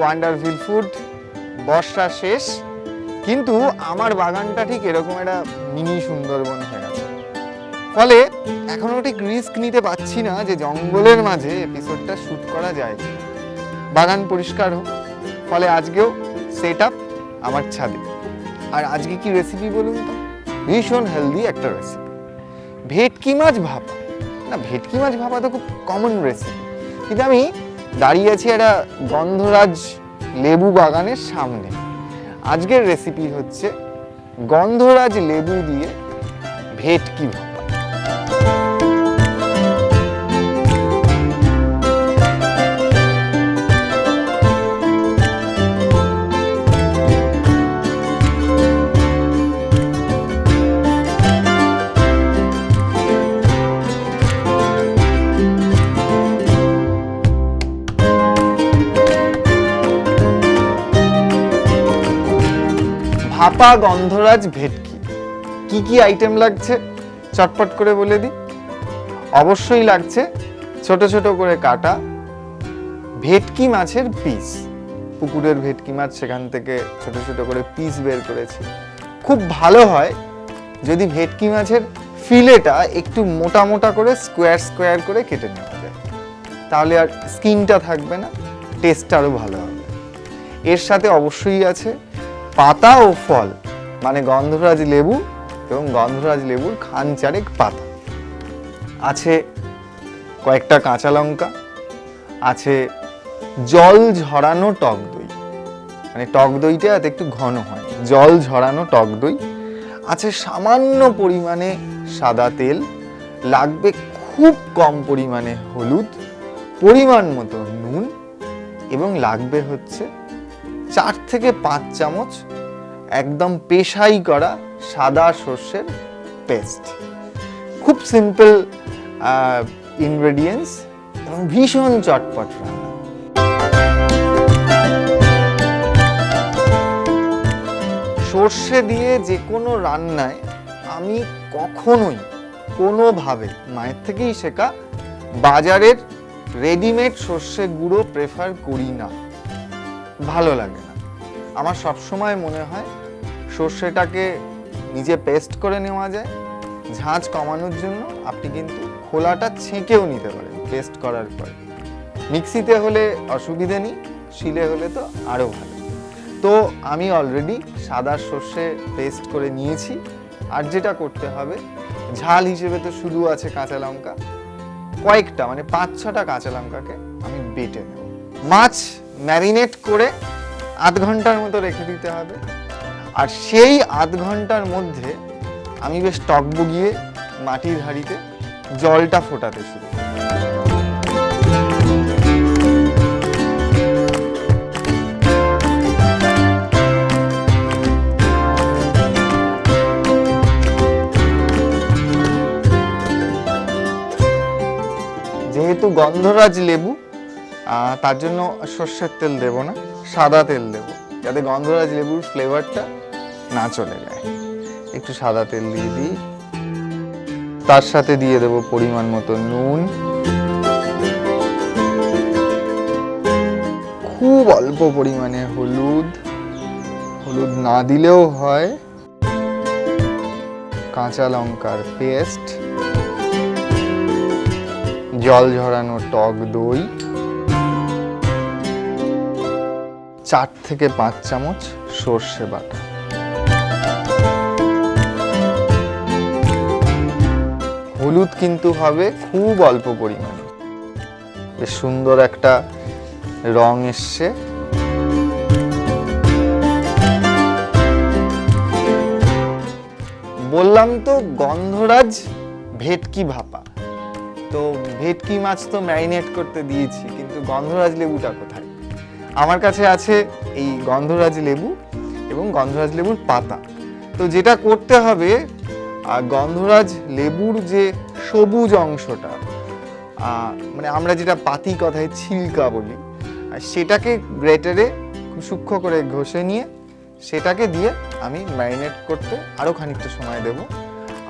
ওয়ান্ডারফিল food বর্ষা শেষ। কিন্তু আমার বাগানটা ঠিক এরকম একটা মিনি সুন্দরবন হয়ে গেছে। ফলে এখনও ঠিক রিস্ক নিতে পারছি না যে জঙ্গলের মাঝে এপিসোডটা শ্যুট করা যায়। বাগান পরিষ্কার হোক, ফলে আজকেও সেট আপ আমার ছাদে। আর আজকে কি রেসিপি বলুন তো? ভীষণ হেলদি একটা রেসিপি ভেটকি মাছ ভাপা। না, ভেটকি মাছ ভাপা তো খুব কমন রেসিপি কিন্তু আমি দাঁড়িয়ে আছি একটা গন্ধরাজ লেবু বাগানের সামনে। আজকের রেসিপি হচ্ছে গন্ধরাজ লেবু দিয়ে ভেটকি ভাপা ভাপা গন্ধরাজ ভেটকি। কি কি আইটেম লাগছে? চটপট করে বলে দিই। অবশ্যই লাগছে ছোট ছোট করে কাটা ভেটকি মাছের পিস পুকুরের ভেটকি মাছ সেখান থেকে ছোট ছোট করে পিস বের করেছি। খুব ভালো হয় যদি ভেটকি মাছের ফিলেটা একটু মোটা মোটা করে স্কোয়ার স্কোয়ার করে কেটে নেওয়া যায়। তাহলে আর স্কিনটা থাকবে না টেস্ট আরও ভালো হবে। এর সাথে অবশ্যই আছে পাতা ও ফল। মানে গন্ধরাজ লেবু এবং গন্ধরাজ লেবুর খান চারেক পাতা। আছে কয়েকটা কাঁচা লঙ্কা, আছে জল ঝরানো টক দই। মানে টক দইটা যাতে একটু ঘন হয়। জল ঝরানো টক দই। আছে সামান্য পরিমাণে সাদা তেল। লাগবে খুব কম পরিমাণে হলুদ। পরিমাণ মতো নুন এবং লাগবে হচ্ছে চার থেকে পাঁচ চামচ একদম পেশাই করা সাদা সর্ষের পেস্ট। খুব সিম্পল ইনগ্রেডিয়েন্টস এবং ভীষণ চটপট রান্না। সর্ষে দিয়ে যে কোনো রান্নায় আমি কখনোই কোনোভাবে, মায়ের থেকেই শেখা, বাজারের রেডিমেড সর্ষে গুঁড়ো প্রেফার করি না। ভালো লাগে না। আমার সবসময় মনে হয় সর্ষেটাকে নিজে পেস্ট করে নেওয়া যায় ঝাঁঝ কমানোর জন্য আপনি কিন্তু খোলাটা ছেঁকেও নিতে পারেন পেস্ট করার পরে। মিক্সিতে হলে অসুবিধে নেই, শিলে হলে তো আরও ভালো। তো আমি অলরেডি সাদা সর্ষে পেস্ট করে নিয়েছি, আর যেটা করতে হবে, ঝাল হিসেবে তো শুধু আছে কাঁচা লঙ্কা, কয়েকটা মানে পাঁচ ছটা কাঁচা লঙ্কাকে আমি বেটে নেব। মাছ ম্যারিনেট করে আধ ঘণ্টার মতো রেখে দিতে হবে। আর সেই আধ ঘণ্টার মধ্যে আমি বেশ টক বগিয়ে মাটির হাঁড়িতে জলটা ফোটাতে শুরু যেহেতু গন্ধরাজ লেবু তার জন্য সর্ষের তেল দেব না, সাদা তেল দেব। যাতে গন্ধরাজ লেবুর ফ্লেভারটা না চলে যায়। একটু সাদা তেল দিয়ে দিই। তার সাথে দিয়ে দেব পরিমাণ মতো নুন। খুব অল্প পরিমাণে হলুদ। হলুদ না দিলেও হয়। কাঁচা লঙ্কার পেস্ট। জল ঝরানো টক দই। চার থেকে পাঁচ চামচ সর্ষে বাটা। হলুদ কিন্তু হবে খুব অল্প পরিমাণে। বেশ সুন্দর একটা রং এসছে। বললাম তো গন্ধরাজ ভেটকি ভাপা। তো ভেটকি মাছ তো ম্যারিনেট করতে দিয়েছি, কিন্তু গন্ধরাজ লেবুটা কোথায়? আমার কাছে আছে এই গন্ধরাজ লেবু এবং গন্ধরাজ লেবুর পাতা। তো যেটা করতে হবে গন্ধরাজ লেবুর যে সবুজ অংশটা মানে আমরা যেটা পাতি কথায় ছিলকা বলি সেটাকে গ্রেটারে সূক্ষ্ম করে ঘষে নিয়ে সেটাকে দিয়ে আমি ম্যারিনেট করতে আরও খানিকটা সময় দেব।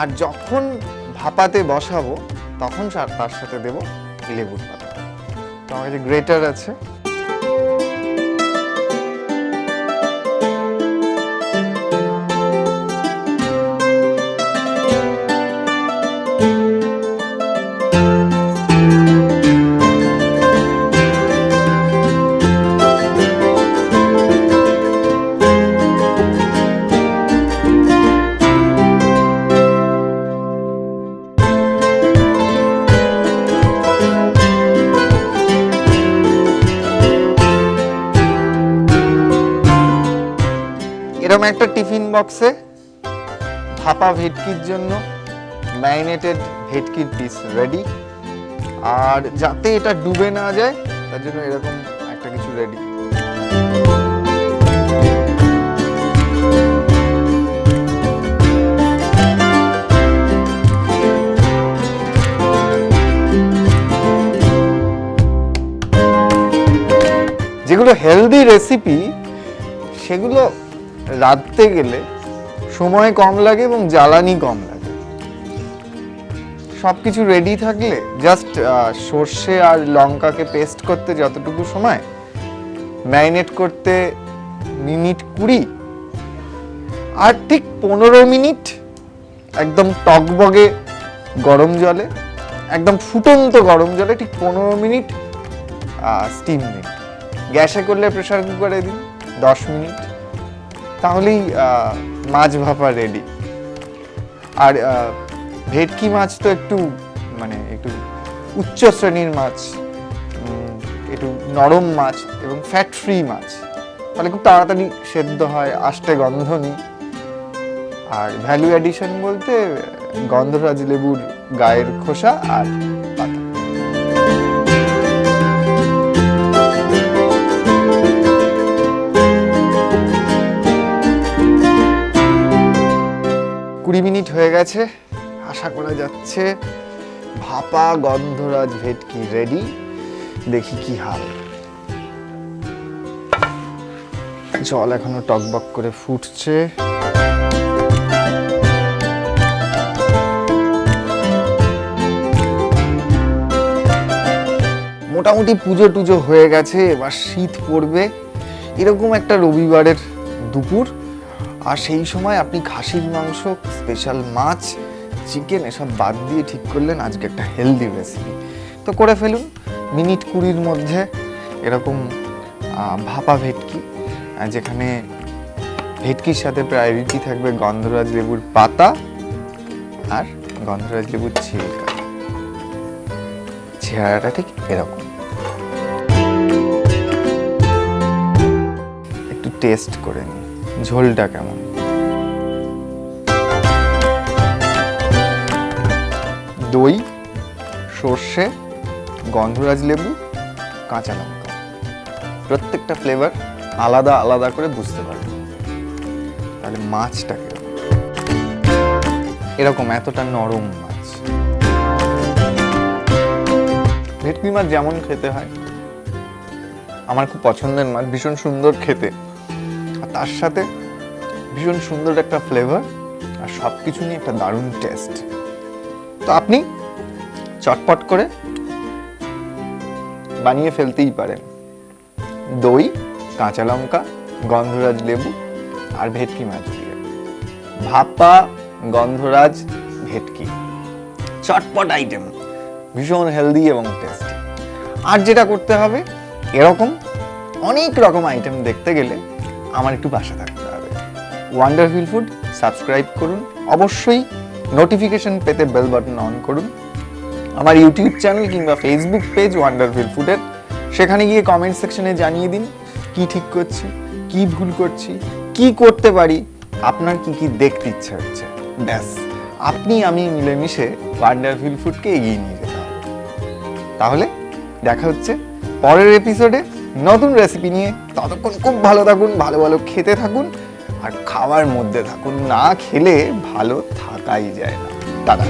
আর যখন ভাপাতে বসাবো, তখন তার সাথে দেব লেবুর পাতা। তো আমার কাছে গ্রেটার আছে। টিফিন বক্সে ভাপা ভেটকির জন্য ম্যারিনেটেড ভেটকির পিস রেডি আর যাতে এটা ডুবে না যায়, তার জন্য এরকম একটা কিছু রেডি যেগুলো হেলদি রেসিপি সেগুলো রাঁধতে গেলে সময় কম লাগে এবং জ্বালানি কম লাগে। সব কিছু রেডি থাকলে জাস্ট সর্ষে আর লঙ্কাকে পেস্ট করতে যতটুকু সময় ম্যারিনেট করতে মিনিট কুড়ি আর ঠিক পনেরো মিনিট একদম টকবগে গরম জলে, একদম ফুটন্ত গরম জলে ঠিক পনেরো মিনিট স্টিম দিন গ্যাসে করলে প্রেসার কুকারে দিন, দশ মিনিট। তাহলেই মাছ ভাপা রেডি আর ভেটকি মাছ তো একটু মানে একটু উচ্চ শ্রেণির মাছ একটু নরম মাছ এবং ফ্যাট ফ্রি মাছ। তাহলে খুব তাড়াতাড়ি সেদ্ধ হয়, আষ্টে গন্ধ নেই। আর ভ্যালু অ্যাডিশন বলতে, গন্ধরাজ লেবুর গায়ের খোসা আর পাতা। কুড়ি মিনিট হয়ে গেছে। আশা করা যাচ্ছে ভাপা গন্ধরাজ ভেটকি রেডি। দেখি কি হাল। জল এখনও টকবক করে ফুটছে। মোটামুটি পুজো টুজো হয়ে গেছে, এবার শীত পড়বে। এরকম একটা রবিবারের দুপুর। আর সেই সময় আপনি খাসির মাংস স্পেশাল মাছ চিকেন এসব বাদ দিয়ে ঠিক করলেন আজকে একটা হেলদি রেসিপি তো করে ফেলুন, মিনিট কুড়ির মধ্যে এরকম ভাপা ভেটকি যেখানে ভেটকির সাথে প্রায়োরিটি থাকবে গন্ধরাজ লেবুর পাতা আর গন্ধরাজ লেবুর ছিলকা। চেহারাটা ঠিক এরকম। একটু টেস্ট করে নিই ঝোলটা কেমন? দই, সর্ষে, গন্ধরাজ লেবু, কাঁচা লঙ্কা। প্রত্যেকটা ফ্লেভার আলাদা আলাদা করে বুঝতে পারবে। তাহলে মাছটা কীরকম এরকম এতটা নরম মাছ। ভেটকি মাছ যেমন খেতে হয়, আমার খুব পছন্দের মাছ, ভীষণ সুন্দর খেতে। তার সাথে ভীষণ সুন্দর একটা ফ্লেভার আর সব কিছু নিয়ে একটা দারুণ টেস্ট তো আপনি চটপট করে বানিয়ে ফেলতেই পারেন। দই, কাঁচা লঙ্কা, গন্ধরাজ লেবু আর ভেটকি মাছ দিয়ে। ভাপা, গন্ধরাজ, ভেটকি। চটপট আইটেম ভীষণ হেলদি এবং টেস্টি আর যেটা করতে হবে, এরকম অনেক রকম আইটেম দেখতে গেলে আমার একটু বাসা থাকতে হবে। ওয়ান্ডারফুল ফুড সাবস্ক্রাইব করুন। অবশ্যই নোটিফিকেশন পেতে বেল বাটন অন করুন। আমার ইউটিউব চ্যানেল কিংবা ফেসবুক পেজ ওয়ান্ডারফুল ফুডের সেখানে গিয়ে কমেন্ট সেকশনে জানিয়ে দিন, কি ঠিক করছি, কি ভুল করছি, কি করতে পারি, আপনার কি কি দেখতে ইচ্ছে হচ্ছে। ব্যাস, আপনি, আমি মিলেমিশে ওয়ান্ডারফুল ফুডকে এগিয়ে নিয়ে যেতে হবে। তাহলে দেখা হচ্ছে পরের এপিসোডে নতুন রেসিপি নিয়ে ততক্ষণ খুব ভালো থাকুন, ভালো ভালো খেতে থাকুন আর খাওয়ার মধ্যে থাকুন, না খেলে ভালো থাকাই যায় না। টাটা।